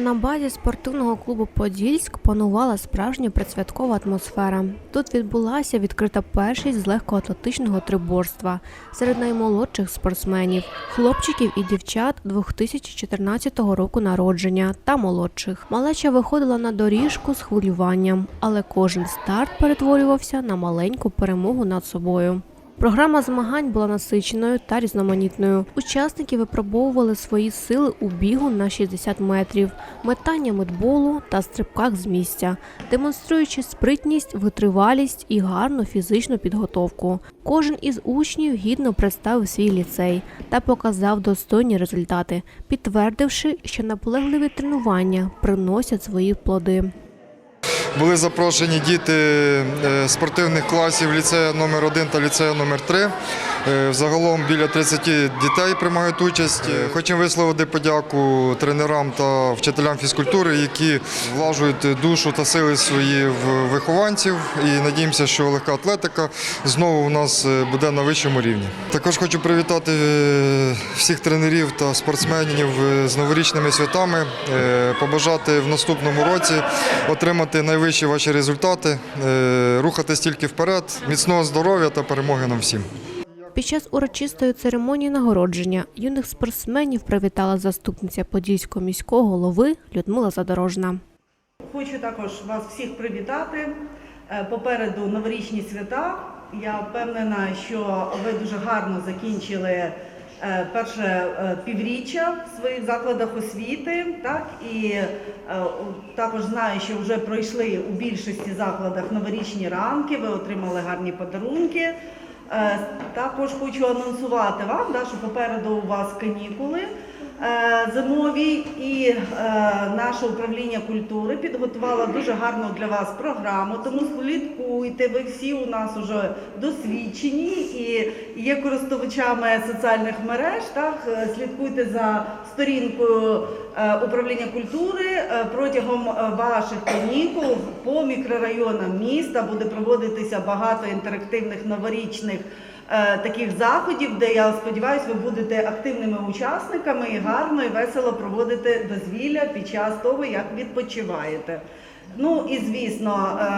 На базі спортивного клубу Подільськ панувала справжня предсвяткова атмосфера. Тут відбулася відкрита першість з легкоатлетичного триборства серед наймолодших спортсменів, хлопчиків і дівчат 2014 року народження та молодших. Малеча виходила на доріжку з хвилюванням, але кожен старт перетворювався на маленьку перемогу над собою. Програма змагань була насиченою та різноманітною. Учасники випробовували свої сили у бігу на 60 метрів, метання медболу та стрибках з місця, демонструючи спритність, витривалість і гарну фізичну підготовку. Кожен із учнів гідно представив свій ліцей та показав достойні результати, підтвердивши, що наполегливі тренування приносять свої плоди. Були запрошені діти е, спортивних класів ліцею номер 1 та ліцею номер 3 Е, Загалом біля 30 дітей приймають участь. Е, Хочемо висловити подяку тренерам та вчителям фізкультури, які влажують душу та сили свої в вихованців. І надіємося, що легка атлетика знову у нас е, буде на вищому рівні. Також хочу привітати е, всіх тренерів та спортсменів е, з новорічними святами, е, побажати в наступному році отримати найвищі ваші результати, е, рухатись тільки вперед, міцного здоров'я та перемоги нам всім. Під час урочистої церемонії нагородження юних спортсменів привітала заступниця Подільського міського голови Людмила Задорожна. Хочу також вас всіх привітати. Е, Попереду новорічні свята. Я впевнена, що ви дуже гарно закінчили е, перше е, півріччя в своїх закладах освіти. Так? І також знаю, що вже пройшли у більшості закладах новорічні ранки, ви отримали гарні подарунки. Е, Також хочу анонсувати вам, що попереду у вас канікули е, зимові, і е, наше управління культури підготувало дуже гарну для вас програму. Тому слідкуйте, ви всі у нас вже досвідчені і є користувачами соціальних мереж. Так Е, слідкуйте за сторінкою управління культури протягом ваших канікул по мікрорайонам міста буде проводитися багато інтерактивних новорічних таких заходів, де я сподіваюся, ви будете активними учасниками і гарно і весело проводите дозвілля під час того, як відпочиваєте. Ну і звісно, е,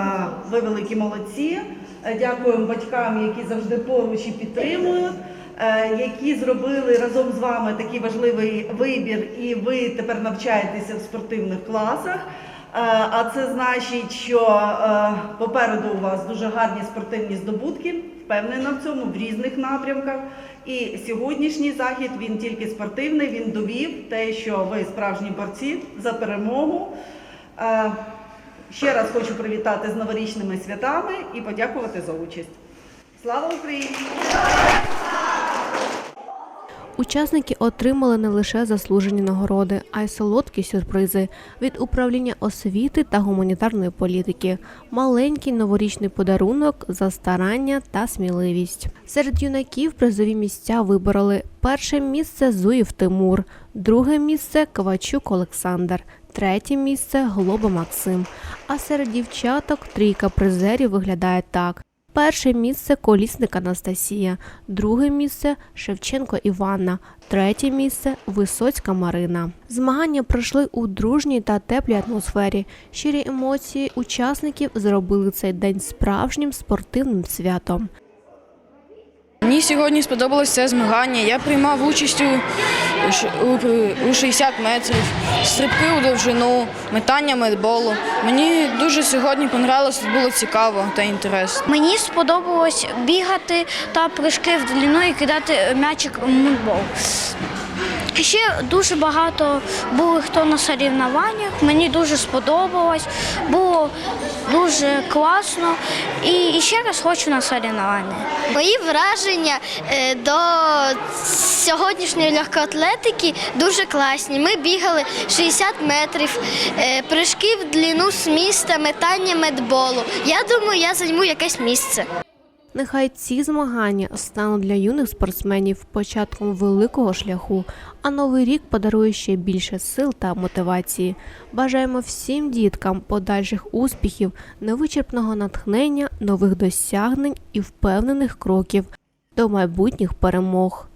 ви великі молодці. Е, Дякуємо батькам, які завжди поруч і підтримують. е, Які зробили разом з вами такий важливий вибір, і ви тепер навчаєтеся в спортивних класах. Е, А це значить, що е, попереду у вас дуже гарні спортивні здобутки, впевнена в цьому в різних напрямках. І сьогоднішній захід він тільки спортивний. Він довів те, що ви справжні борці за перемогу. Е, Ще раз хочу привітати з новорічними святами і подякувати за участь. Слава Україні! Учасники отримали не лише заслужені нагороди, а й солодкі сюрпризи від управління освіти та гуманітарної політики, маленький новорічний подарунок за старання та сміливість. Серед юнаків призові місця вибороли перше місце Зуїв Тимур, друге місце Ковачук Олександр, третє місце Глоба Максим. А серед дівчаток трійка призерів виглядає так. Перше місце колісник Анастасія, друге місце Шевченко Іванна, третє місце Висоцька Марина. Змагання пройшли у дружній та теплій атмосфері. Щирі емоції учасників зробили цей день справжнім спортивним святом. Мені сьогодні сподобалось це змагання. Я приймав участь у, ш- у, у 60 метрів, стрибки у довжину, метання медболу. Мені дуже сьогодні понравилось, було цікаво та інтересно. Мені сподобалось бігати та прыжки в длину і кидати м'ячик в мульбол. Ще дуже багато були хто на соревнованнях. Мені дуже сподобалось, було дуже класно. І, ще раз хочу на соревнування. Мої враження е, до сьогоднішньої легкоатлетики дуже класні. Ми бігали 60 метрів, е, прыжки в длину з міста, метання медболу. Я думаю, я займу якесь місце. Нехай ці змагання стануть для юних спортсменів початком великого шляху, а новий рік подарує ще більше сил та мотивації. Бажаємо всім діткам подальших успіхів, невичерпного натхнення, нових досягнень і впевнених кроків до майбутніх перемог.